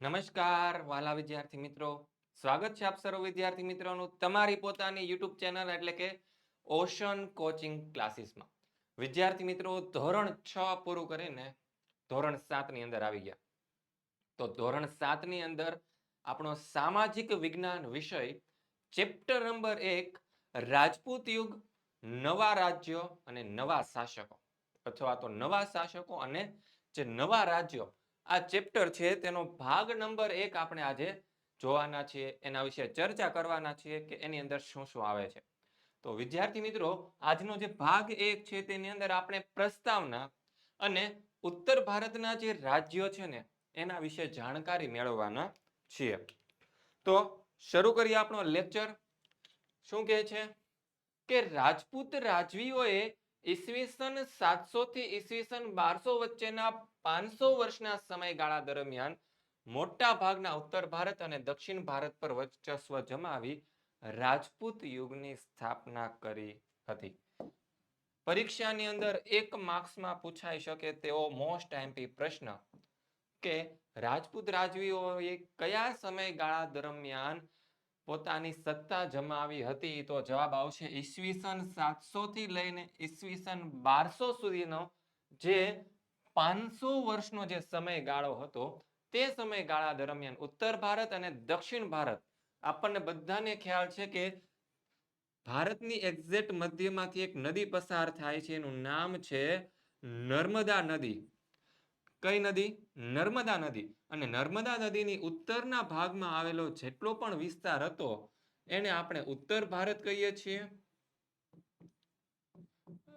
નમસ્કાર, વાલા વિદ્યાર્થી મિત્રો. સ્વાગત છે આપ સર્વ વિદ્યાર્થી મિત્રોનું તમારી પોતાની યુટ્યુબ ચેનલ એટલે કે ઓશન કોચિંગ ક્લાસીસમાં. વિદ્યાર્થી મિત્રો, ધોરણ છ પૂરું કરીને ધોરણ સાતની અંદર આવી ગયા. તો ધોરણ સાતની અંદર આપણો સામાજિક વિજ્ઞાન વિષય ચેપ્ટર નંબર એક, રાજપૂત યુગ, નવા રાજ્યો અને નવા શાસકો. અથવા તો નવા શાસકો અને જે નવા રાજ્યો આ ચેપ્ટર છે, તેનો ભાગ નંબર એક આપણે આજે જોવાના છીએ. એના વિશે ચર્ચા કરવાના છીએ કે એની અંદર શું શું આવે છે. તો વિદ્યાર્થી મિત્રો, આજનો જે ભાગ એક છે, તેની અંદર આપણે પ્રસ્તાવના અને ઉત્તર ભારતના જે રાજ્યો છે ને, એના વિશે જાણકારી મેળવવાના છીએ. તો શરૂ કરીએ આપણો લેક્ચર શું કહે છે? કે રાજપૂત રાજવીઓએ ઈસવીસન સાતસો થી ઈસવીસન બારસો વચ્ચેના પાંચસો વર્ષના સમયગાળા દરમિયાન મોટા ભાગના ઉત્તર ભારત અને દક્ષિણ ભારત પર વર્ચસ્વ જમાવી રાજપૂત યુગની સ્થાપના કરી હતી. પરીક્ષાની અંદર એક માર્ક્સમાં પૂછાઈ શકે તેવો મોસ્ટ એમપી પ્રશ્ન કે રાજપૂત રાજવીઓએ કયા સમયગાળા દરમિયાન પોતાની સત્તા જમાવી હતી તો જવાબ આવશે ઈસવીસન સાતસો થી લઈને ઈસવીસન બારસો સુધીનો જે પાંચસો વર્ષનો જે સમયગાળો હતો, તે સમયગાળા દરમિયાન ઉત્તર ભારત અને દક્ષિણ ભારત, આપણને બધાને ખ્યાલ છે કે ભારતની એક્ઝેક્ટ મધ્યમાંથી એક નદી પસાર થાય છે, એનું નામ છે નર્મદા નદી. કઈ નદી? નર્મદા નદી. અને નર્મદા નદીની ઉત્તરના ભાગમાં આવેલો જેટલો પણ વિસ્તાર હતો, એને આપણે ઉત્તર ભારત કહીએ છીએ.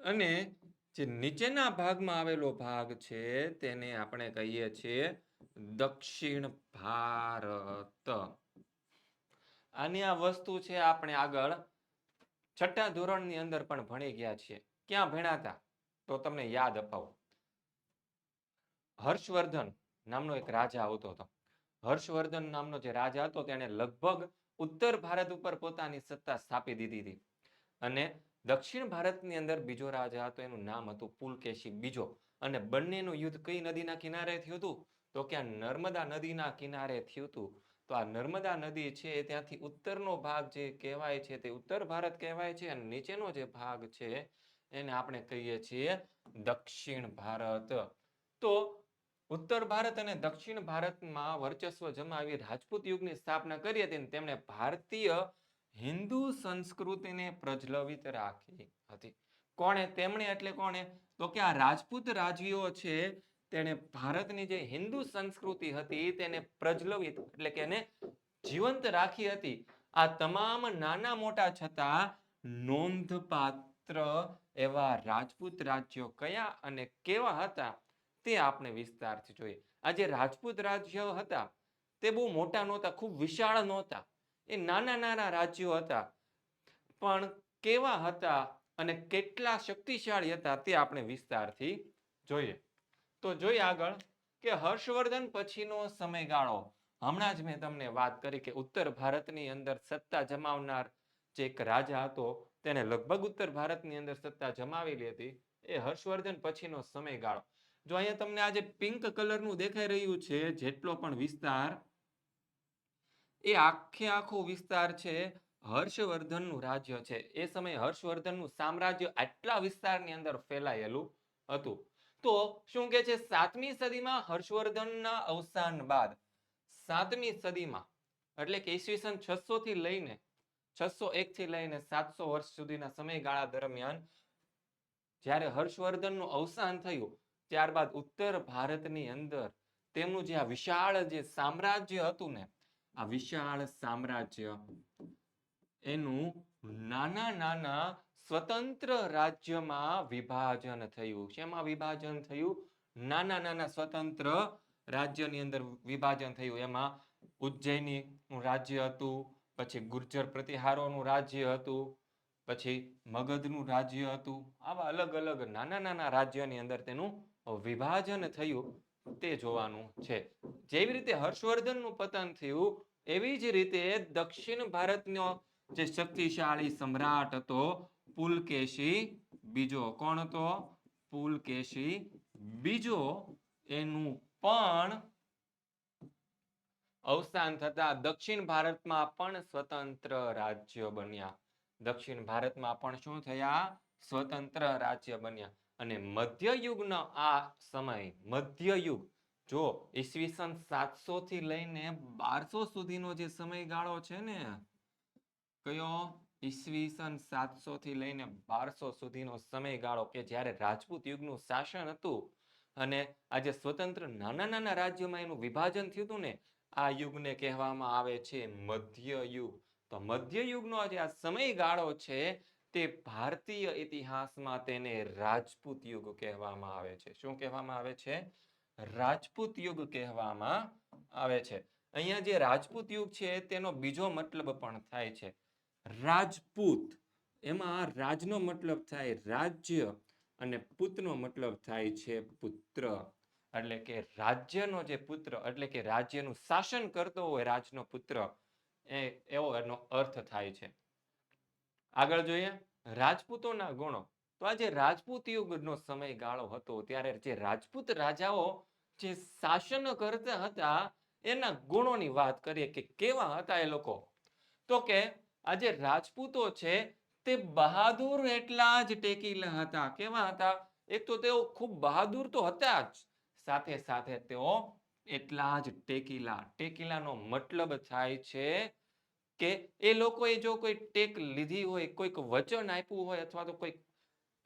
અને જે નીચેના ભાગમાં આવેલો ભાગ છે, તેને આપણે કહીએ છીએ દક્ષિણ ભારત. આની આ વસ્તુ છે, આપણે આગળ છઠ્ઠા ધોરણની અંદર પણ ભણી ગયા છીએ. ક્યાં ભણ્યા હતા? તો તમને યાદ અપાવો. હર્ષવર્ધન નામનો એક રાજા આવતો હતો. હર્ષવર્ધન નામનો જે રાજા હતો તેણે લગભગ ઉત્તર ભારત ઉપર પોતાની સત્તા સ્થાપી દીધી હતી. અને દક્ષિણ ભારતની અંદર બીજો રાજા હતો, એનું નામ હતું પુલકેશી બીજો. અને બંનેનું યુદ્ધ કઈ નદીના કિનારે થયું હતું? તો કે આ નર્મદા નદીના કિનારે થયું હતું. તો આ નર્મદા નદી છે ત્યાંથી ઉત્તરનો ભાગ જે કહેવાય છે તે ઉત્તર ભારત કહેવાય છે અને નીચેનો જે ભાગ છે એને આપણે કહીએ છીએ દક્ષિણ ભારત. તો ઉત્તર ભારત અને દક્ષિણ ભારતમાં વર્ચસ્વ જમાવી રાજપૂત યુગની સ્થાપના કરી હતી તેમણે ભારતીય હિન્દુ સંસ્કૃતિને પ્રજ્વલિત રાખી હતી. કોણે? તેમણે એટલે કોણે? તો કે આ રાજપૂત રાજવીઓ છે, તેણે ભારતની જે હિન્દુ સંસ્કૃતિ હતી તેને પ્રજ્વલિત એટલે કે એને જીવંત રાખી હતી. આ તમામ નાના મોટા છતાં નોંધપાત્ર એવા રાજપૂત રાજ્યો કયા અને કેવા હતા? તે આપણે વિસ્તારથી જોઈએ. આ જે રાજપૂત રાજ્યો હતા, તે બહુ મોટા નહોતા, ખૂબ વિશાળ નહોતા. એ નાના નાના રાજ્યો હતા. પણ કેવા હતા અને કેટલા શક્તિશાળી હતા તે આપણે વિસ્તારથી જોઈએ. તો જોઈએ આગળ કે હર્ષવર્ધન પછીનો સમયગાળો. હમણાં જ મેં તમને વાત કરી કે ઉત્તર ભારતની અંદર સત્તા જમાવનાર જે એક રાજા હતો, તેને લગભગ ઉત્તર ભારતની અંદર સત્તા જમાવેલી હતી. એ હર્ષવર્ધન પછીનો સમયગાળો. જો અહીંયા તમને આજે પિંક કલરનું દેખાઈ રહ્યું છે, જેટલો પણ વિસ્તાર, એ આખે આખો વિસ્તાર છે, હર્ષવર્ધનનું રાજ્ય છે. એ સમયે હર્ષવર્ધનનું સામ્રાજ્ય આટલા વિસ્તારની અંદર ફેલાયેલું હતું. તો શું કે છે, સાતમી સદીમાં હર્ષવર્ધનના અવસાન બાદ, સાતમી સદીમાં, એટલે કે ઈસવીસન છસો થી લઈને છસો એક થી લઈને સાતસો વર્ષ સુધીના સમયગાળા દરમિયાન, જ્યારે હર્ષવર્ધનનું અવસાન થયું ત્યારબાદ ઉત્તર ભારતની અંદર તેમનું જે આ વિશાળ જે સામ્રાજ્ય હતું ને, આ વિશાળ સામ્રાજ્ય, એનું નાના નાના સ્વતંત્ર રાજ્યમાં વિભાજન થયું. શેમાં વિભાજન થયું? નાના નાના સ્વતંત્ર રાજ્યની અંદર વિભાજન થયું. એમાં ઉજ્જૈની નું રાજ્ય હતું, પછી ગુર્જર પ્રતિહારોનું રાજ્ય હતું, પછી મગધનું રાજ્ય હતું. આવા અલગ અલગ નાના નાના રાજ્યની અંદર તેનું વિભાજન થયું તે જોવાનું છે. જેવી રીતે હર્ષવર્ધનનું પતન થયું, એવી જ રીતે દક્ષિણ ભારતનો જે શક્તિશાળી સમ્રાટ હતો, પુલકેશી, બીજો કોણ હતો? પુલકેશી, બીજો એનું પણ અવસાન થતા દક્ષિણ ભારતમાં પણ સ્વતંત્ર રાજ્ય બન્યા. દક્ષિણ ભારતમાં પણ શું થયા? સ્વતંત્ર રાજ્ય બન્યા. અને મધ્યયુગનો આ સમય, મધ્યયુગ, જો ઈસવીસન સાતસો થી લઈને બારસો સુધીનો જે સમયગાળો છે ને, કયો? ઈસવીસન સાતસો થી લઈને બારસો સુધીનો સમયગાળો કે જ્યારે રાજપૂત યુગનું શાસન હતું અને આજે સ્વતંત્ર નાના નાના રાજ્યોમાં એનું વિભાજન થયું હતું ને, આ યુગને કહેવામાં આવે છે મધ્યયુગ. તો મધ્યયુગનો જે આ સમયગાળો છે તે ભારતીય ઇતિહાસમાં તેને રાજપૂત યુગ કહેવામાં આવે છે. શું કહેવામાં આવે છે? રાજપૂત યુગ કહેવામાં આવે છે. અહીંયા જે રાજપૂત યુગ છે તેનો બીજો મતલબ પણ થાય છે. રાજપૂત. એમાં રાજનો મતલબ થાય રાજ્ય અને પુતનો મતલબ થાય છે પુત્ર. એટલે કે રાજ્યનો જે પુત્ર, એટલે કે રાજ્યનું શાસન કરતો હોય રાજનો પુત્ર, એ એવો એનો અર્થ થાય છે. આગળ જોઈએ, રાજપૂતોના ગુણો. તો આ જે રાજપૂત યુગનો સમયગાળો હતો, ત્યારે જે રાજપૂત રાજાઓ જે શાસન કરતા હતા, એના ગુણોની વાત કરીએ કે કેવા હતા એ લોકો? તો કે આ જે રાજપૂતો છે, તે બહાદુર એટલા જ ટેકીલા હતા. કેવા હતા? એક તો તેઓ ખૂબ બહાદુર તો હતા જ. સાથે સાથે તેઓ એટલા જ ટેકીલા. ટેકીલાનો મતલબ થાય છે કે એ લોકોએ જો કોઈ ટેક લીધી હોય, કોઈક વચન આપ્યું હોય અથવા તો કોઈક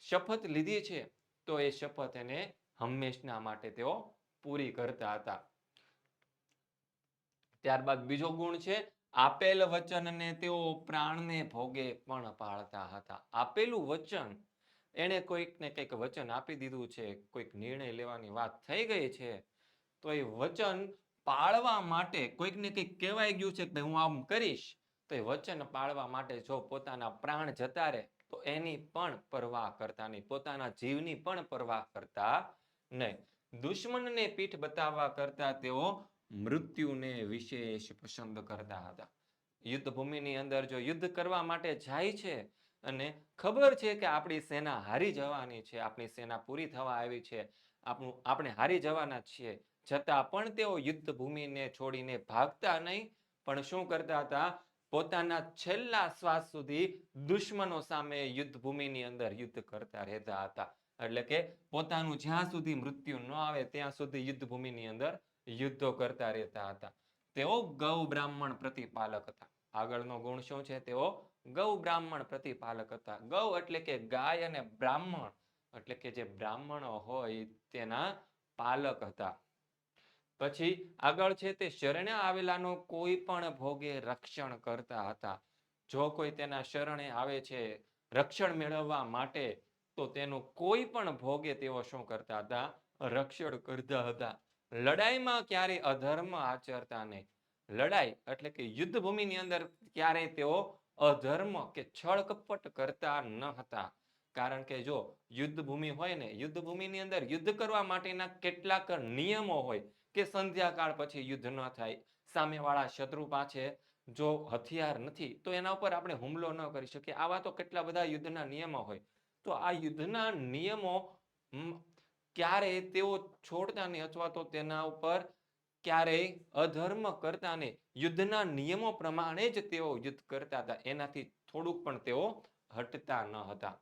શપથ લીધી છે, તો એ શપથ એને હંમેશના માટે તેઓ પૂરી કરતા હતા. ત્યારબાદ બીજો ગુણ છે, આપેલ વચનને તેઓ પ્રાણને ભોગે પણ પાળતા હતા. આપેલું વચન એને કોઈકને કંઈક વચન આપી દીધું છે, કોઈક નિર્ણય લેવાની વાત થઈ ગઈ છે, તો એ વચન પાળવા માટે કોઈકને કંઈક કહેવાય ગયું છે કે હું આમ કરીશ, તો એ વચન પાળવા માટે જો પોતાના પ્રાણ જતા રહે, તો એની પણ પરવાહ કરતા નહીં. પોતાના જીવની પણ પરવાહ કરતા નહીં. દુશ્મનને પીઠ બતાવવા કરતા તેઓ મૃત્યુને વિશેષ પસંદ કરતા હતા. યુદ્ધ ભૂમિની અંદર જો યુદ્ધ કરવા માટે જાય છે અને ખબર છે કે આપણી સેના હારી જવાની છે, આપણી સેના પૂરી થવા આવી છે, આપણું, આપણે હારી જવાના છીએ છતાં પણ તેઓ યુદ્ધ ભૂમિને છોડીને ભાગતા નહીં. પણ શું કરતા હતા? પોતાના છેલ્લા શ્વાસ સુધી દુશ્મનો સામે યુદ્ધ ભૂમિની અંદર યુદ્ધ કરતા રહેતા હતા. એટલે કે પોતાનું જ્યાં સુધી મૃત્યુ ન આવે, ત્યાં સુધી યુદ્ધ ભૂમિની અંદર યુદ્ધો કરતા રહેતા હતા. તેઓ ગૌ બ્રાહ્મણ પ્રતિપાલક હતા. આગળનો ગુણ શું છે? તેઓ ગૌ બ્રાહ્મણ પ્રતિપાલક હતા. ગૌ એટલે કે ગાય અને બ્રાહ્મણ. એટલે કે જે બ્રાહ્મણો હોય તેના પાલક હતા. પછી આગળ છે તે શરણે આવેલાનો કોઈ પણ ભોગે રક્ષણ કરતા હતા. જો કોઈ તેના શરણે આવે છે રક્ષણ મેળવવા માટે, તો તેનું કોઈ પણ ભોગે તેઓ શું કરતા હતા? રક્ષણ કરતા હતા. લડાઈમાં ક્યારે અધર્મ આચરતા નહીં. લડાઈ એટલે કે યુદ્ધ ભૂમિની અંદર ક્યારેય તેઓ અધર્મ કે છળ કપટ કરતા ન હતા. કારણ કે જો યુદ્ધ ભૂમિ હોય ને યુદ્ધ ભૂમિની અંદર યુદ્ધ કરવા માટેના કેટલાક નિયમો હોય કે સંધ્યાકાળ પછી યુદ્ધ ન થાય. સામેવાળા શત્રુ પાસે જો હથિયાર નથી, તો એના ઉપર આપણે હુમલો ન કરી શકીએ. આવા તો કેટલા બધા યુદ્ધના નિયમો હોય. તો આ યુદ્ધના નિયમો ક્યારેય તેઓ છોડતા નહીં અથવા તો તેના ઉપર ક્યારેય અધર્મ કરતા નહીં. યુદ્ધના નિયમો પ્રમાણે જ તેઓ યુદ્ધ કરતા હતા. એનાથી થોડુંક પણ તેઓ હટતા ન હતા.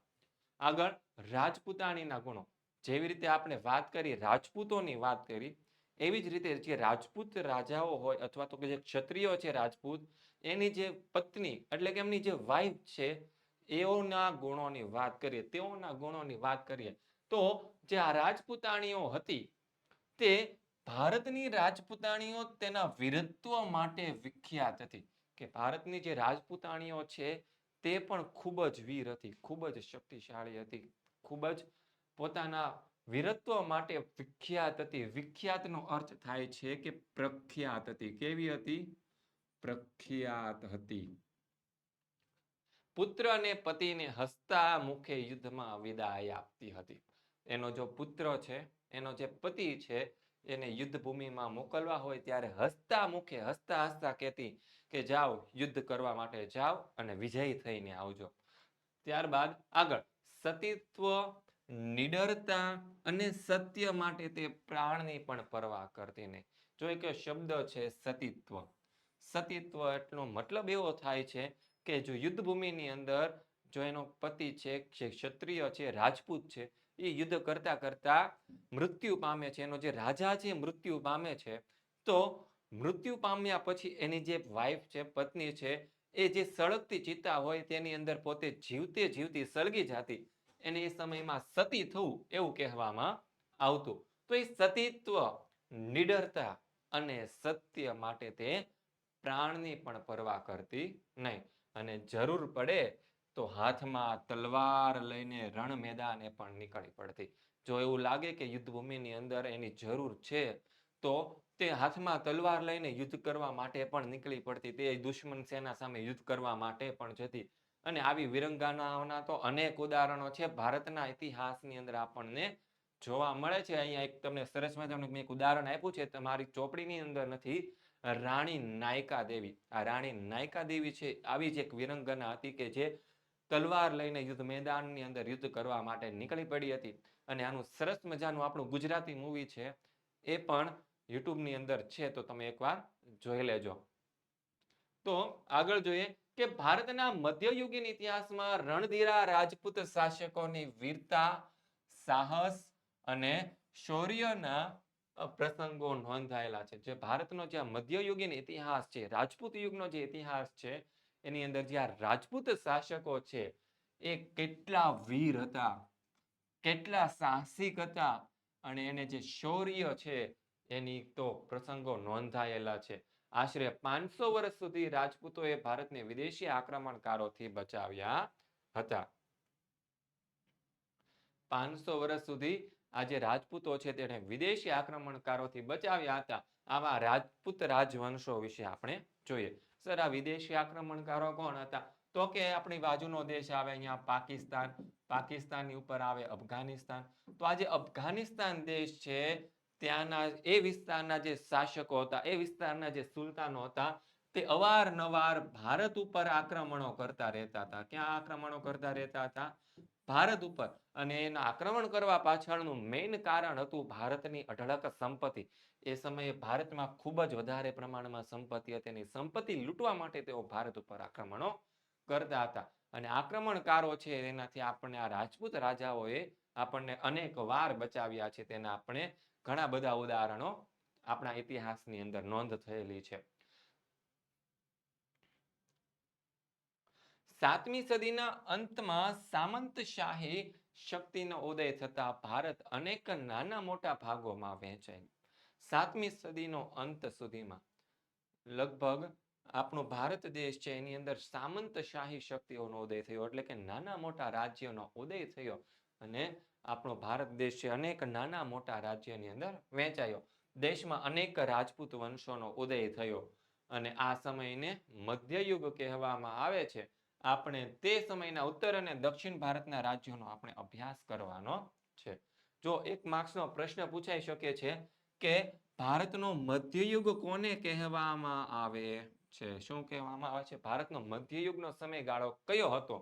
આગળ રાજપૂતાણીના ગુણો. જેવી રીતે આપણે વાત કરી, રાજપૂતોની વાત કરી એવી જ રીતે જે રાજપૂત રાજાઓ હોય અથવા તો કે જે ક્ષત્રિયો છે રાજપૂત, એની જે પત્ની એટલે કે એમની જે વાઈફ છે, એઓના ગુણોની વાત કરીએ, તેઓના ગુણોની વાત કરીએ, તો જે આ રાજપૂતાણીઓ હતી, તે ભારતની રાજપૂતાણીઓ તેના વીરત્વ માટે વિખ્યાત હતી. કે ભારતની જે રાજપૂતાણીઓ છે, તે પણ ખૂબ જ વીર હતી, ખૂબ જ શક્તિશાળી હતી, ખૂબ જ પોતાના વીરત્વ માટે વિખ્યાત હતી. વિખ્યાતનો અર્થ થાય છે કે પ્રખ્યાત હતી. કેવી હતી? પ્રખ્યાત હતી. પુત્ર અને પતિને હસતા મુખે યુદ્ધમાં વિદાય આપતી હતી. એનો જો પુત્ર છે, એનો જે પતિ છે, એને યુદ્ધ ભૂમિમાં મોકલવા હોય ત્યારે હસતા મુખે, હસતા હસતા કહેતી કે જાઓ, યુદ્ધ કરવા માટે જાઓ અને વિજયી થઈને આવજો. ત્યારબાદ આગળ. સતીત્વ નિડરતા અને સત્ય માટે તે પ્રાણની પણ પરવા કરતી નહીં. જો એક શબ્દ છે સતીત્વ. સતીત્વ એટલો મતલબ એવો થાય છે કે જો યુદ્ધ ભૂમિની અંદર જો એનો પતિ છે, જે ક્ષત્રિય છે, રાજપૂત છે, એ યુદ્ધ કરતા કરતા મૃત્યુ પામે છે. એનો જે રાજા છે મૃત્યુ પામે છે. તો મૃત્યુ પામ્યા પછી એની જે વાઈફ છે, પત્ની છે, એ જે સળગતી ચિતા હોય તેની અંદર પોતે જીવતે જીવતી સળગી જાતી. એને એ સમયમાં સતી થવું એવું કહેવામાં આવતું. તો એ સતીત્વ નિડરતા અને સત્ય માટે તે પ્રાણની પણ પરવા કરતી નહીં. અને જરૂર પડે તો હાથમાં તલવાર લઈને રણ મેદાને પણ નીકળી પડતી. જો એવું લાગે કે યુદ્ધ ભૂમિની અંદર એની જરૂર છે, તો તે હાથમાં તલવાર લઈને યુદ્ધ કરવા માટે પણ નીકળી પડતી. તે દુશ્મન સેના સામે યુદ્ધ કરવા માટે પણ જતી. અને આવી વિરંગાનાઓના તો અનેક ઉદાહરણો છે. ભારતના ઇતિહાસની અંદર આપણને જોવા મળે છે. અહીંયા એક તમને સરસ મજાનું મેં એક ઉદાહરણ આપ્યું છે. તમારી ચોપડીની અંદર નથી, રાણી નાયકા દેવી. આ રાણી નાયકા દેવી છે, આવી જ એક વિરંગના હતી કે જે તલવાર લઈને યુદ્ધ મેદાનની અંદર યુદ્ધ કરવા માટે નીકળી પડી હતી. અને આનું સરસ મજાનું આપણું ગુજરાતી મૂવી છે. એ પણ યુટ્યુબની અંદર છે. તો તમે એકવાર જોઈ લેજો. તો આગળ જોઈએ કે ભારતના મધ્યયુગીન ઇતિહાસમાં રણધીરા રાજપૂત શાસકોની વીરતા, સાહસ અને શૌર્યના પ્રસંગો નોંધાયેલા છે. જે ભારતનો જે મધ્યયુગીન ઇતિહાસ છે, રાજપૂત યુગનો જે ઇતિહાસ છે, એની અંદર જે આ રાજપૂત શાસકો છે, એ કેટલા વીર હતા, કેટલા સાહસિક હતા અને એને જે શૌર્ય છે, એની તો પ્રસંગો નોંધાયેલા છે. આશરે પાંચસો વર્ષ સુધી રાજપૂતોએ ભારતને વિદેશી આક્રમણકારોથી બચાવ્યા હતા. પાંચસો વર્ષ સુધી આ જે રાજપૂતો છે તેને વિદેશી આક્રમણકારોથી બચાવ્યા હતા, આવા રાજપૂત રાજવંશો વિશે આપણે જોઈએ. સર, આ વિદેશી આક્રમણકારો કોણ હતા? તો કે આપણી બાજુનો દેશ આવે, અહીંયા પાકિસ્તાન, પાકિસ્તાનની ઉપર આવે, અફઘાનિસ્તાન. તો આ જે અફઘાનિસ્તાન દેશ છે ત્યાંના એ વિસ્તારના જે શાસકો હતા, એ વિસ્તારના જે સુલતાનો હતા, તે અવારનવાર ભારત ઉપર આક્રમણો કરતા રહેતા હતા. ક્યાં આક્રમણો કરતા રહેતા હતા? ભારત ઉપર. અને એના આક્રમણ કરવા પાછળનું મેઇન કારણ હતું ભારતની અઢળક સંપત્તિ. એ સમયે ભારતમાં ખૂબ જ વધારે પ્રમાણમાં સંપત્તિ હતી એની સંપત્તિ લૂંટવા માટે તેઓ ભારત ઉપર આક્રમણો કરતા હતા. અને આક્રમણકારો છે, એનાથી આપણને આ રાજપૂત રાજાઓએ આપણને અનેક વાર બચાવ્યા છે. તેના આપણે ઘણા બધા ઉદાહરણો આપણા ઇતિહાસની અંદર નોંધ થયેલી છે. સાતમી સદીના અંતમાં સામંતશાહી શક્તિનો ઉદય થતા ભારત અનેક નાના મોટા ભાગોમાં વહેંચાય. સાતમી સદીનો અંત સુધીમાં લગભગ આપણો ભારત દેશ છે, એની અંદર સામંતશાહી શક્તિઓનો ઉદય થયો, એટલે કે નાના મોટા રાજ્યોનો ઉદય થયો. અને આપણો ભારત દેશ છે અનેક નાના મોટા રાજ્યની અંદર વહેંચાયો. દેશમાં અનેક રાજપૂત વંશોનો ઉદય થયો અને આ સમયને મધ્યયુગ કહેવામાં આવે છે. આપણે તે સમયના ઉત્તર અને દક્ષિણ ભારતના રાજ્યોનો આપણે અભ્યાસ કરવાનો છે. જો એક માર્ક્સનો પ્રશ્ન પૂછાઈ શકે છે કે ભારતનો મધ્યયુગ કોને કહેવામાં આવે છે? શું કહેવામાં આવે છે? ભારતનો મધ્યયુગનો સમયગાળો કયો હતો?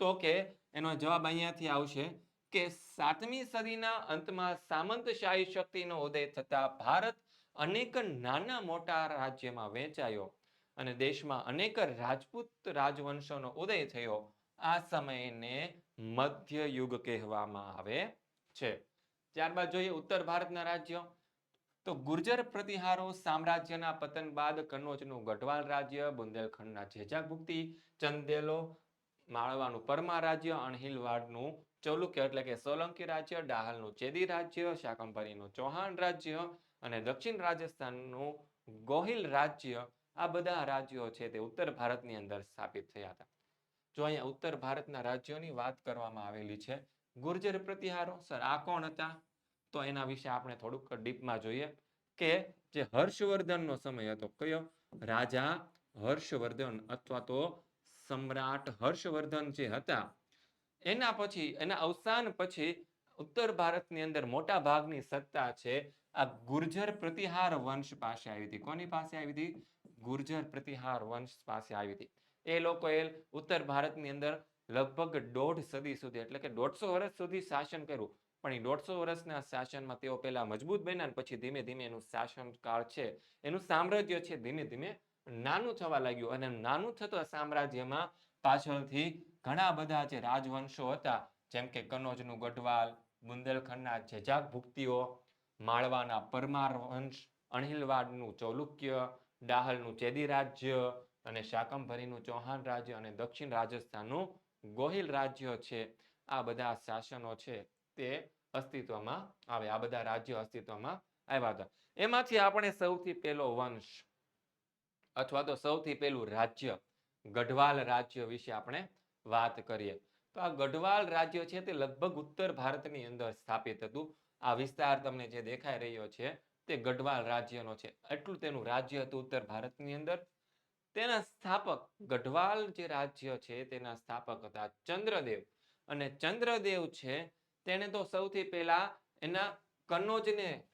તો કે એનો જવાબ અહીંયાથી આવશે. કે સાતમી સદીના અંતમાં સામંતશાહી શક્તિનો ઉદય થતા ભારત અનેક નાના મોટા રાજ્યમાં વહેંચાયો અને દેશમાં અનેક રાજપૂત રાજવંશોનો ઉદય થયો. આ સમયને મધ્યયુગ કહેવામાં આવે છે. ત્યારબાદ જોઈએ ઉત્તર ભારતના રાજ્યો. તો ગુર્જર પ્રતિહારો સામ્રાજ્યના પતન બાદ કનોજનું ગઢવાલ રાજ્ય, બુંદેલખંડના જેજાગુપ્તી ચંદેલો, માળવાનું પરમા રાજ્ય, અણહિલવાડનું ચૌલુક્ય એટલે કે સોલંકી રાજ્ય, ડાહલનું ચેદી રાજ્ય, શાકંભરીનું ચૌહાણ રાજ્ય અને દક્ષિણ રાજસ્થાનનું ગોહિલ રાજ્ય. આ બધા રાજ્યો છે તે ઉત્તર ભારતની અંદર સ્થાપિત થયા હતા. જો અહીંયા ઉત્તર ભારતના રાજ્યોની વાત કરવામાં આવેલી છે, ગુર્જર પ્રતિહારો, સર, આ કોણ હતા? તો એના વિશે આપણે થોડુંક ડીપમાં જોઈએ કે જે હર્ષવર્ધનનો સમય હતો, કયો? રાજા હર્ષવર્ધન અથવા તો સમ્રાટ હર્ષવર્ધન જે હતા એના પછી, એના અવસાન પછી ઉત્તર ભારતની અંદર મોટા ભાગની સત્તા છે, આ ગુર્જર પ્રતિહાર વંશ પાસે આવી હતી. કોની પાસે આવી હતી? ગુર્જર પ્રતિહાર વંશ પાસે આવી હતી. એ લોકોએ ઉત્તર ભારતની અંદર લગભગ દોઢ સદી સુધી, એટલે કે દોઢસો વર્ષ સુધી શાસન કર્યું. પણ એ દોઢસો વર્ષના શાસનમાં તેઓ પહેલા મજબૂત બન્યા પછી ધીમે ધીમે એનું શાસનકાળ છે. એનું સામ્રાજ્ય છે, ધીમે ધીમે નાનું થવા લાગ્યું. અને નાનું થતા સામ્રાજ્યમાં પાછળથી ઘણા બધા જે રાજવંશો હતા, જેમ કે કનોજનું ગઢવાલ, બુંદેલખંડના જેજાક ભુક્તિઓ માળવાના પરમાર વંશ અણહિલવાડનું ચૌલુક્ય, ડાહલનું ચેદી રાજ્ય અને શાકંભરીનું ચૌહાણ રાજ્ય અને દક્ષિણ રાજસ્થાનનું ગોહિલ રાજ્ય છે. આ બધા શાસનો છે તે અસ્તિત્વમાં આવે. આ બધા રાજ્યો અસ્તિત્વમાં આવ્યા હતા. એમાંથી આપણે સૌથી પહેલો વંશ અથવા તો સૌથી પહેલું રાજ્ય ગઢવાલ રાજ્ય વિશે આપણે વાત કરીએ. તો આ ગઢવાલ રાજ્ય છે તે લગભગ ઉત્તર ભારતની અંદર સ્થાપિત હતું. આ વિસ્તાર તમને જે દેખાઈ રહ્યો છે તે ગઢવાલ રાજ્યનો છે. એટલું તેનું રાજ્ય હતું ઉત્તર ભારતની અંદર. તેના સ્થાપક ગઢવાલ જે રાજ્ય છે તેના સ્થાપક હતા ચંદ્રદેવ. અને ચંદ્રદેવ છે તેને તો સૌથી પહેલા એના કનોજને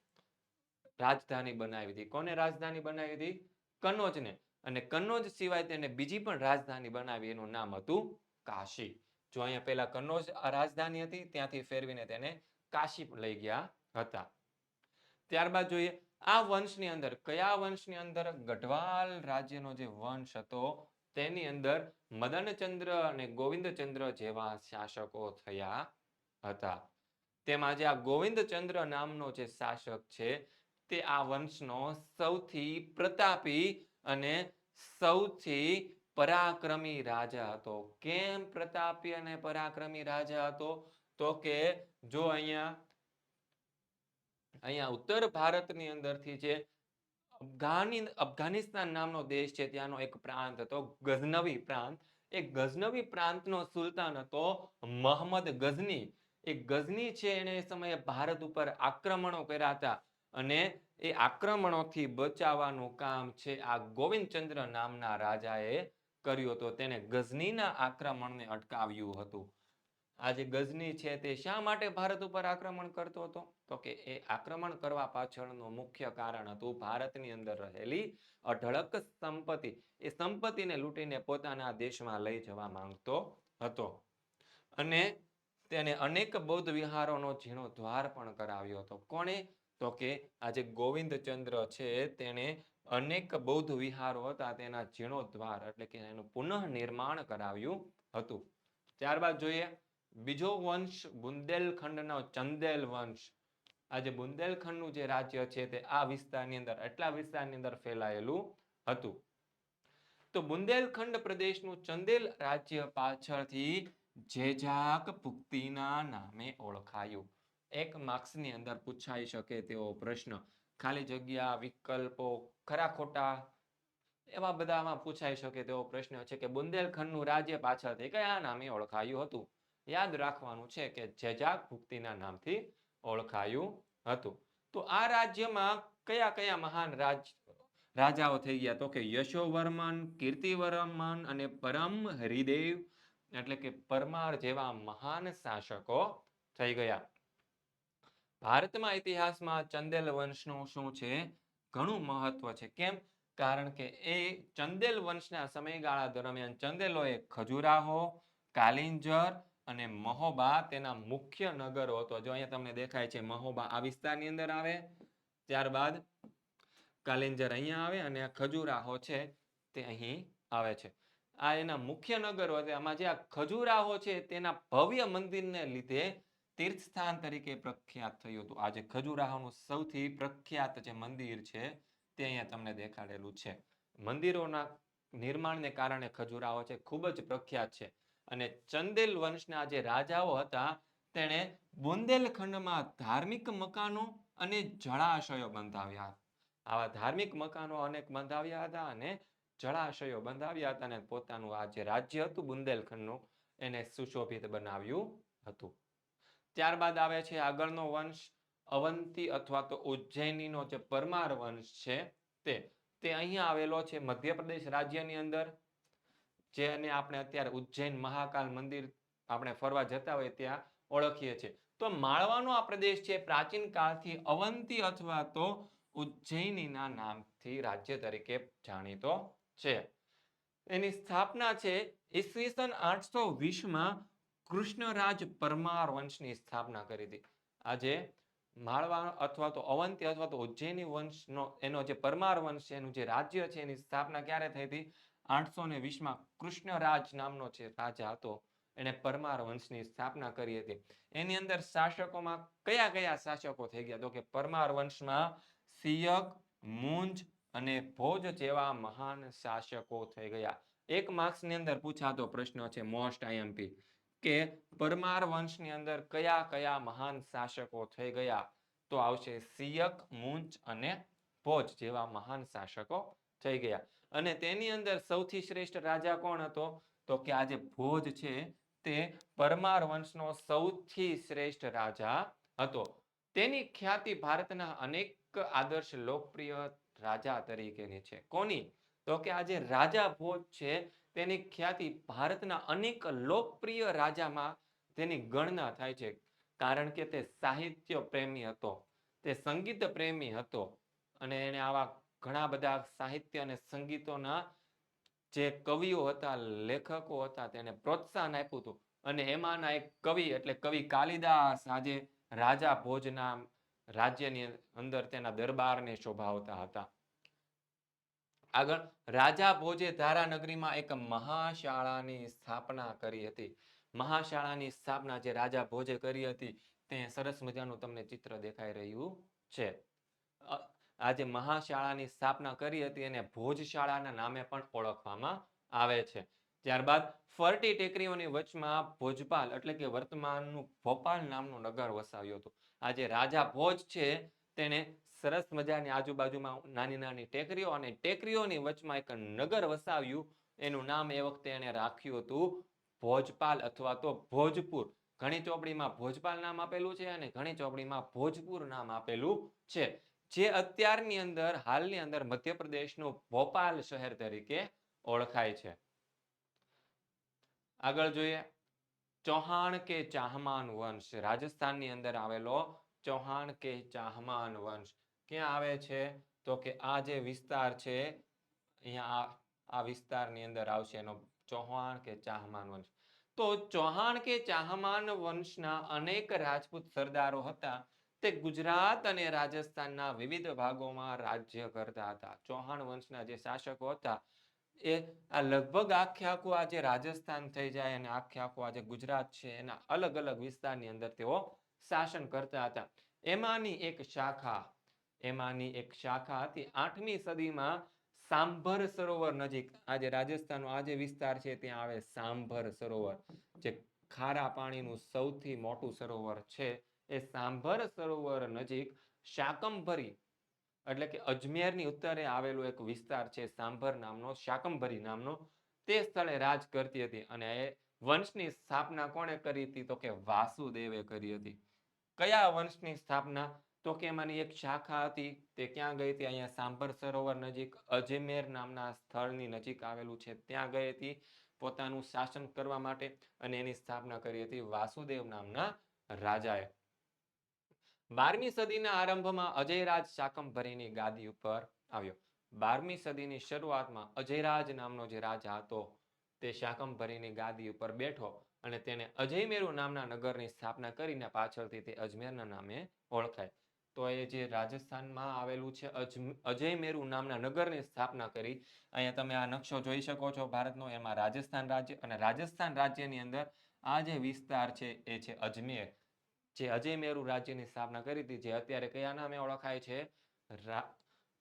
રાજધાની બનાવી હતી. કોને રાજધાની બનાવી હતી? કનોજને. અને કનોજ સિવાય તેને બીજી પણ રાજધાની બનાવી એનું નામ હતું કાશી. જો અહીંયા પહેલા કનોજ રાજધાની હતી, ત્યાંથી ફેરવીને તેને કાશી લઈ ગયા હતા. ત્યારબાદ જોઈએ, આ વંશની અંદર, કયા વંશની અંદર ગઢવાલ રાજ્યનો જે વંશ હતો, તેની અંદર મદનચંદ્ર અને ગોવિંદચંદ્ર જેવા શાસકો થયા હતા. તેમાં જે આ ગોવિંદચંદ્ર નામનો જે શાસક છે, તે આ વંશનો સૌથી પ્રતાપી અને સૌથી પરાક્રમી રાજા હતો. કેમ પ્રતાપી અને પરાક્રમી રાજા હતો? તો કે જો અહીંયા અહીંયા ઉત્તર ભારતની અંદરથી જે અફઘાની, અફઘાનિસ્તાન નામનો દેશ છે, ત્યાંનો એક પ્રાંત હતો, ગઝનવી પ્રાંત. એ ગઝનવી પ્રાંતનો સુલતાન હતો મોહમ્મદ ગઝની. એ ગઝની છે એને એ સમયે ભારત ઉપર આક્રમણો કર્યા હતા અને એ આક્રમણોથી બચાવવાનું કામ છે આ ગોવિંદચંદ્ર નામના રાજાએ કર્યું હતું, તેને ગઝનીના આક્રમણને અટકાવ્યું હતું. આ ગઝની છે તે શા માટે ભારત ઉપર આક્રમણ કરતો હતો? તો કે એ આક્રમણ કરવા પાછળનું મુખ્ય કારણ હતું ભારતની અંદર રહેલી અઢળક સંપત્તિ. એ સંપત્તિને લૂંટીને પોતાના દેશમાં લઈ જવા માંગતો હતો. અને તેને અનેક બૌદ્ધ વિહારોનો જીર્ણોદ્ધાર પણ કરાવ્યો હતો. કોણે? તો કે આજે ગોવિંદચંદ્ર છે તેને અનેક બૌદ્ધ વિહારો હતા તેના જીર્ણોદ્વાર એટલે કે એનું પુનઃ નિર્માણ કરાવ્યું હતું. ત્યારબાદ જોઈએ, બીજો વંશ બુંદેલખંડનો ચંદેલ વંશ. આજે બુંદેલખંડનું જે રાજ્ય છે તે આ વિસ્તારની અંદર, એટલા વિસ્તારની અંદર ફેલાયેલું હતું. તો બુંદેલખંડ પ્રદેશનું ચંદેલ રાજ્ય પાછળથી જેજાક પુક્તિના નામે ઓળખાયું. એક માર્ક્સની અંદર પૂછાઈ શકે તેવો પ્રશ્ન. ખાલી જગ્યા, વિકલ્પો, ખરા ખોટા, એવા બધામાં પૂછાઈ શકે તેવો પ્રશ્ન છે કે બુંદેલખંડનું રાજ્ય પાછળથી કયા નામે ઓળખાયું હતું. યાદ રાખવાનું છે કે જેજાક ભુક્તિના નામથી ઓળખાયું હતું. તો આ રાજ્યમાં કયા કયા મહાન રાજ, રાજાઓ થઈ ગયા? તો કે યશોવર્મન, કીર્તિવર્મન અને પરમ હરિદેવ એટલે કે પરમાર જેવા મહાન શાસકો થઈ ગયા. ભારતમાં ઇતિહાસમાં ચંદેલ વંશનું શું છે? ઘણું મહત્વ છે. કેમ? કારણ કે એ ચંદેલ વંશના સમયગાળા દરમિયાન ચંદેલોએ ખજુરાહો, કાલિંજર અને મહોબા તેના મુખ્ય નગરો હતો. જો અહીંયા તમને દેખાય છે, મહોબા આ વિસ્તારની અંદર આવે, ત્યારબાદ કાલિંજર અહીંયા આવે અને આ ખજુરાહો છે તે અહીં આવે છે. આ એના મુખ્ય નગરો આમાં જે આ ખજુરાહો છે તેના ભવ્ય મંદિરને લીધે તીર્થસ્થાન તરીકે પ્રખ્યાત થયું હતું. આજે ખજુરાહોનું સૌથી પ્રખ્યાત જે મંદિર છે, તે અહીંયા તમને દેખાડેલું છે. મંદિરોના નિર્માણને કારણે ખજુરાહો છે, ખૂબ જ પ્રખ્યાત છે. અને ચંદેલ વંશના જે રાજાઓ હતા, તેણે બુંદેલખંડમાં ધાર્મિક મકાનો અને જળાશયો બંધાવ્યા. આવા ધાર્મિક મકાનો અનેક બંધાવ્યા હતા અને જળાશયો બંધાવ્યા હતા અને પોતાનું આ જે રાજ્ય હતું, બુંદેલખંડનું, એને સુશોભિત બનાવ્યું હતું. ત્યારબાદ આવે છે આગળનો વંશ, અવંતી અથવા તો ઉજ્જૈનીનો જે પરમાર વંશ છે તે તે અહીંયા આવેલો છે મધ્યપ્રદેશ રાજ્યની અંદર. જેને આપણે અત્યારે ઉજ્જૈન મહાકાલ મંદિર આપણે ફરવા જતા હોય ત્યાં ઓળખીએ છીએ. તો માળવાનો આ પ્રદેશ છે પ્રાચીન કાળથી અવંતી અથવા તો ઉજ્જૈનીના નામથી રાજ્ય તરીકે જાણીતો છે. એની સ્થાપના છે ઈસવીસન આઠસો વીસમાં કૃષ્ણરાજ પરમાર વંશની સ્થાપના કરી હતી. આજે માળવા અથવા તો અવંતી અથવા તો ઉજ્જૈની વંશનો એનો જે પરમાર વંશ છે, એનું જે રાજ્ય છે, એની સ્થાપના ક્યારે થઈ હતી? આઠસો ને વીસમાં કૃષ્ણરાજ નામનો જે રાજા હતો એને પરમાર વંશની સ્થાપના કરી હતી. એની અંદર શાસકોમાં કયા કયા શાસકો થઈ ગયા? તો કે પરમાર વંશમાં સિયક, મુંજ અને ભોજ જેવા મહાન શાસકો થઈ ગયા. એક માર્ક્સની અંદર પૂછાતો પ્રશ્ન છે, મોસ્ટ આઈએમપી કે પરમાર વંશની અંદર કયા કયા મહાન શાસકો થઈ ગયા? તો આવશે સિયક, મુંચ અને ભોજ જેવા મહાન શાસકો થઈ ગયા. અને તેની અંદર સૌથી શ્રેષ્ઠ રાજા કોણ હતો? તો કે આજે ભોજ છે તે પરમાર વંશનો સૌથી શ્રેષ્ઠ રાજા હતો. તેની ખ્યાતિ ભારતના અનેક આદર્શ લોકપ્રિય રાજા તરીકેની છે. કોની? તો કે આજે રાજા ભોજ છે તેની ખ્યાતિ ભારતના અનેક લોકપ્રિય રાજામાં તેની ગણના થાય છે. કારણ કે તે સાહિત્ય પ્રેમી હતો, તે સંગીત પ્રેમી હતો અને એને આવા ઘણા બધા સાહિત્ય અને સંગીતોના જે કવિઓ હતા, લેખકો હતા તેને પ્રોત્સાહન આપ્યું હતું. અને એમાંના એક કવિ એટલે કવિ કાલિદાસ આજે રાજા ભોજના રાજ્યની અંદર તેના દરબારને શોભાવતા હતા. આગળ રાજા ભોજે ધારાનગરીમાં એક મહાશાળાની સ્થાપના કરી હતી. મહાશાળાની સ્થાપના જે રાજા ભોજે કરી હતી, તે સરસ મજાનું તમને ચિત્ર દેખાઈ રહ્યું છે. આ મહાશાળાની સ્થાપના કરી હતી એને ભોજશાળાના નામે પણ ઓળખવામાં આવે છે. ત્યારબાદ ફરતી ટેકરીઓની વચમાં ભોજપાલ એટલે કે વર્તમાનનું ભોપાલ નામનું નગર વસાવ્યું હતું. આજે રાજા ભોજ છે, તેને સરસ મજાની આજુબાજુમાં નાની નાની ટેકરીઓ અને ટેકરીઓની વચમાં એક નગર વસાવ્યું. એનું નામ એ વખતે એને રાખ્યું હતું ભોજપાલ અથવા તો ભોજપુર. ઘણી ચોપડીમાં ભોજપાલ નામ આપેલું છે અને ઘણી ચોપડીમાં ભોજપુર નામ આપેલું છે. જે અત્યારની અંદર, હાલની અંદર મધ્યપ્રદેશનું ભોપાલ શહેર તરીકે ઓળખાય છે. આગળ જોઈએ. ચૌહાણ કે ચાહમાન વંશ. રાજસ્થાનની અંદર આવેલો ચૌહાણ કે ચાહમાન વંશ. ક્યાં આવે છે? તો કે આ જે વિસ્તાર છે, અહીંયા આ વિસ્તારની અંદર આવશે એનો ચૌહાણ કે ચાહમાન વંશ. તો ચૌહાણ કે ચાહમાન વંશના અનેક રાજપૂત સરદારો હતા. તે ગુજરાત અને રાજસ્થાનના વિવિધ ભાગોમાં રાજ્ય કરતા હતા. ચૌહાણ વંશના જે શાસકો હતા, એ આ લગભગ આખે આખું આ જે રાજસ્થાન થઈ જાય અને આખે આખું આ જે ગુજરાત છે, એના અલગ અલગ વિસ્તારની અંદર તેઓ શાસન કરતા હતા. એમાંની એક શાખા એમાંની એક શાખા હતી. આઠમી સદીમાં સાંભર સરોવર નજીક, આજે રાજસ્થાનનો આ જે વિસ્તાર છે, ત્યાં આવે સાંભર સરોવર. જે ખારા પાણીનું સૌથી મોટું સરોવર છે, એ સાંભર સરોવર નજીક શાકંભરી, એટલે કે અજમેરની ઉત્તરે આવેલો એક વિસ્તાર છે, સાંભર નામનો, શાકંભરી નામનો, તે સ્થળે રાજ કરતી હતી અને એ વંશની સ્થાપના કોણે કરી હતી તો કે વાસુદેવે કરી હતી. કયા વંશની સ્થાપના? તો કે એમાંની એક શાખા હતી, તે ક્યાં ગઈ હતી? અહીંયા સાંભર સરોવર નજીક, અજમેર નામના સ્થળની નજીક આવેલું છે. ત્યાં ગઈ હતી, પોતાનું શાસન કરવા માટે અને એની સ્થાપના કરી હતી વાસુદેવ નામના રાજાએ. બારમી સદીના આરંભમાં અજયરાજ શાકંભરીની ગાદી ઉપર આવ્યો. બારમી સદીની શરૂઆતમાં અજયરાજ નામનો જે રાજા હતો, તે શાકંભરીની ગાદી ઉપર બેઠો અને તેને અજયમેરુ નામના નગરની સ્થાપના કરીને પાછળથી તે અજમેરના નામે ઓળખાય. તો એ જે રાજસ્થાનમાં આવેલું છે અજય અજયમેરુ નામના નગરની સ્થાપના કરી. અહીંયા તમે આ નકશો જોઈ શકો છો ભારતનો. એમાં રાજસ્થાન રાજ્ય અને રાજસ્થાન રાજ્યની અંદર આ જે વિસ્તાર છે એ છે અજમેર. જે અજયમેરુ રાજ્યની સ્થાપના કરી હતી, જે અત્યારે કયા નામે ઓળખાય છે?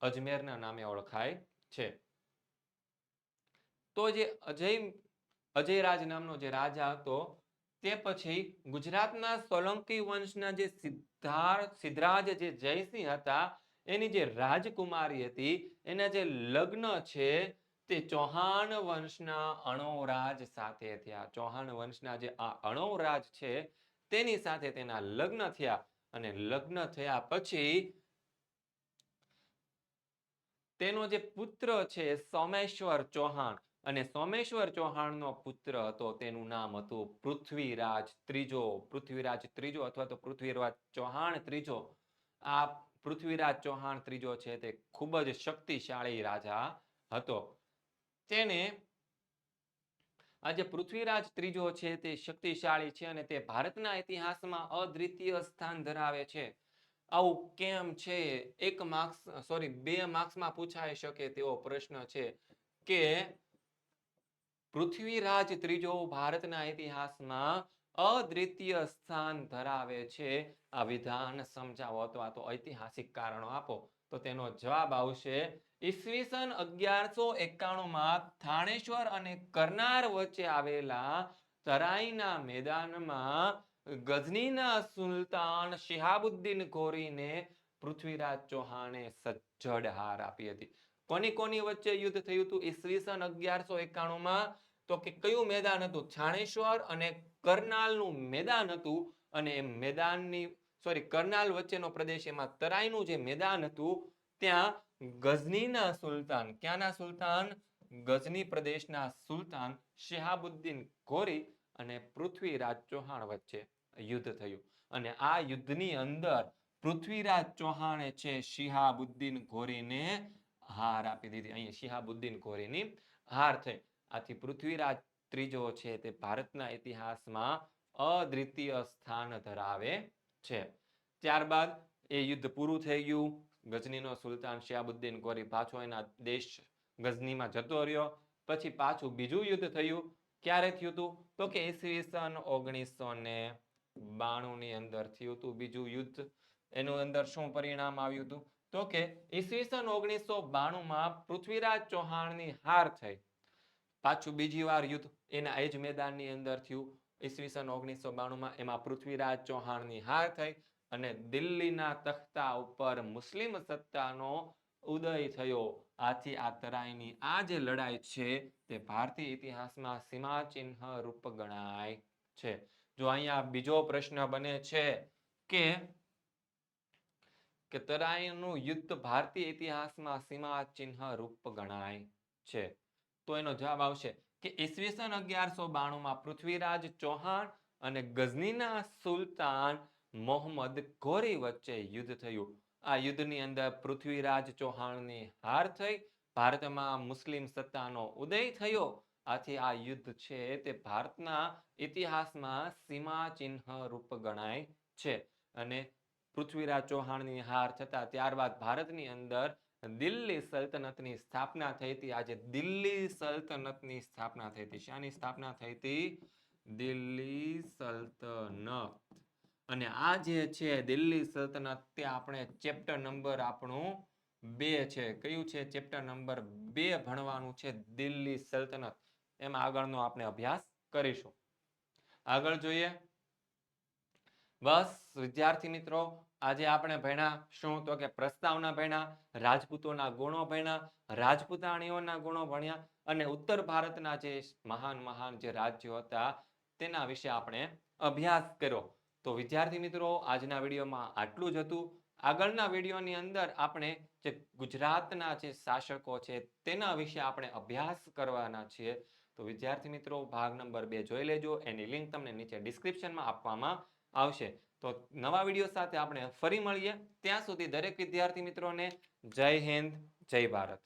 અજમેરના નામે ઓળખાય છે. તો જે અજય, અજયરાજ નામનો જે રાજા હતો તે પછી ગુજરાતના સોલંકી વંશના જે સિદ્ધાર, સિદ્ધરાજ જે જયસિંહ હતા, એની જે રાજકુમારી હતી, એના જે લગ્ન છે, તે ચૌહાણ વંશના અણોરાજ સાથે થયા. ચૌહાણ વંશના જે આ અણોરાજ છે, તેની સાથે તેના લગ્ન થયા અને લગ્ન થયા પછી તેનો જે પુત્ર છે સોમેશ્વર ચૌહાણ અને સોમેશ્વર ચૌહાણનો પુત્ર હતો, તેનું નામ હતું પૃથ્વીરાજ ત્રીજો. પૃથ્વીરાજ ત્રીજો અથવા તો પૃથ્વીરાજ ચૌહાણ ત્રીજો. આ પૃથ્વીરાજ ચૌહાણ ત્રીજો છે તે ખૂબ જ શક્તિશાળી રાજા હતો. તેને આજે પૃથ્વીરાજ ત્રીજો છે તે શક્તિશાળી છે અને તે ભારતના ઇતિહાસમાં અદ્વિતીય સ્થાન ધરાવે છે. આવું કેમ છે? એક માર્ક્સ, સોરી, બે માર્ક્સમાં પૂછાઈ શકે તેવો પ્રશ્ન છે કે પૃથ્વીરાજ ત્રીજો ભારતના ઇતિહાસમાં અદ્વિતીય સ્થાન ધરાવે છે. આ વિધાન સમજાવો અથવા તો ઐતિહાસિક કારણો આપો. તો તેનો જવાબ આવશે, ઈસવીસન અગિયારસો એકાણું થાણેશ્વર અને કરનાર વચ્ચે આવેલા તરાઈના મેદાનમાં ગઝનીના સુલતાન શિહાબુદ્દીન ઘોરીને પૃથ્વીરાજ ચૌહાણે સજ્જડ હાર આપી હતી. કોની કોની વચ્ચે યુદ્ધ થયું હતું? ઈસવીસન અગિયારસો એકાણું માં તો કે કયું મેદાન હતું? છાણેશ્વર અને કરનાલનું મેદાન હતું અને એ મેદાનની સોરી કરનાલ વચ્ચેનો પ્રદેશ એમાં તરાઈનું જે મેદાન હતું, ત્યાં ગઝનીના સુલતાન, ક્યાંના સુલતાન? ગઝની પ્રદેશના સુલતાન શિહાબુદ્દીન ઘોરી અને પૃથ્વીરાજ ચૌહાણ વચ્ચે યુદ્ધ થયું. અને આ યુદ્ધની અંદર પૃથ્વીરાજ ચૌહાણે છે શિહાબુદ્દીન ઘોરીને હાર આપી દીધી. અહીંયા શિહાબુદ્દીન ઘોરીની હાર થઈ. આથી પૃથ્વીરાજ ત્રીજો છે તે ભારતના ઇતિહાસમાં અદ્વિતીય સ્થાન ધરાવે છે. ત્યારબાદ એ યુદ્ધ પૂરું થઈ ગયું. ગજનીનો સુલતાન શિયાબુદ્દીન ગોરી પાછો એના દેશ ગઝનીમાં જતો રહ્યો. પછી પાછું બીજું યુદ્ધ થયું. ક્યારે થયું હતું તો કે ઈસવીસન ઓગણીસો ને બાણું ની અંદર થયું હતું બીજું યુદ્ધ. એનું અંદર શું પરિણામ આવ્યું હતું તો કે ઈસવીસન ઓગણીસો બાણું માં પૃથ્વીરાજ ચૌહાણની હાર થઈ. પાછું બીજી વાર યુદ્ધ. એના એ મેદાનની અંદર થયું. ઈસવીસન ઓગણીસો બાણુંમાં એમાં પૃથ્વીરાજ ચૌહાણની હાર થઈ અને દિલ્હીના તખ્તા ઉપર મુસ્લિમ સત્તાનો ઉદય થયો. આથી આ તરાઈની આ જે લડાઈ છે તે ભારતીય ઇતિહાસમાં સીમાચિહ્ન રૂપ ગણાય છે. જો અહીંયા બીજો પ્રશ્ન બને છે કે કે તરાઈનું યુદ્ધ ભારતીય ઇતિહાસમાં સીમાચિહ્ન રૂપ ગણાય છે. તો એનો જવાબ આવશે કે ઈસવીસન અગિયારસો બાણુંમાં પૃથ્વીરાજ ચૌહાણ અને ગઝનીના સુલતાન મોહમ્મદ ઘોરી વચ્ચે યુદ્ધ થયું. આ યુદ્ધની અંદર પૃથ્વીરાજ ચૌહાણની હાર થઈ. ભારતમાં મુસ્લિમ સત્તાનો ઉદય થયો. આથી આ યુદ્ધ છે તે ભારતના ઇતિહાસમાં સીમાચિહ્ન રૂપ ગણાય છે. અને પૃથ્વીરાજ ચૌહાણની હાર થતા ત્યારબાદ ભારતની અંદર દિલ્હી સલ્તનતની સ્થાપના થઈ હતી. આજે દિલ્હી સલ્તનતની સ્થાપના થઈ હતી. શાની સ્થાપના થઈ હતી? દિલ્હી સલ્તનત. અને આ જે છે, દિલ્હી સલ્તનત, તે આપણે ચેપ્ટર નંબર આપણું બે છે. કયું છે? ચેપ્ટર નંબર બે ભણવાનું છે, દિલ્હી સલ્તનત. એમાં આગળનો આપણે અભ્યાસ કરીશું. આગળ જોઈએ. બસ, વિદ્યાર્થી મિત્રો આજે આપણે ભણ્યા શું? તો કે પ્રસ્તાવના ભણ્યા, રાજપૂતોના ગુણો ભણ્યા, રાજપૂતાણીઓના ગુણો ભણ્યા અને ઉત્તર ભારતના જે મહાન મહાન જે રાજ્યો હતા, તેના વિશે આપણે અભ્યાસ કર્યો. તો વિદ્યાર્થી મિત્રો, આજના વિડીયોમાં આટલું જ હતું. આગળના વિડીયોની અંદર આપણે જે ગુજરાતના જે શાસકો છે, તેના વિશે આપણે અભ્યાસ કરવાના છીએ. તો વિદ્યાર્થી મિત્રો, ભાગ નંબર બે જોઈ લેજો. એની લિંક તમને નીચે ડિસ્ક્રિપ્શનમાં આપવામાં આવશે. તો નવા વીડિયો સાથે આપણે ફરી મળીએ. ત્યાં સુધી દરેક વિદ્યાર્થી મિત્રોને જય હિન્દ, જય ભારત.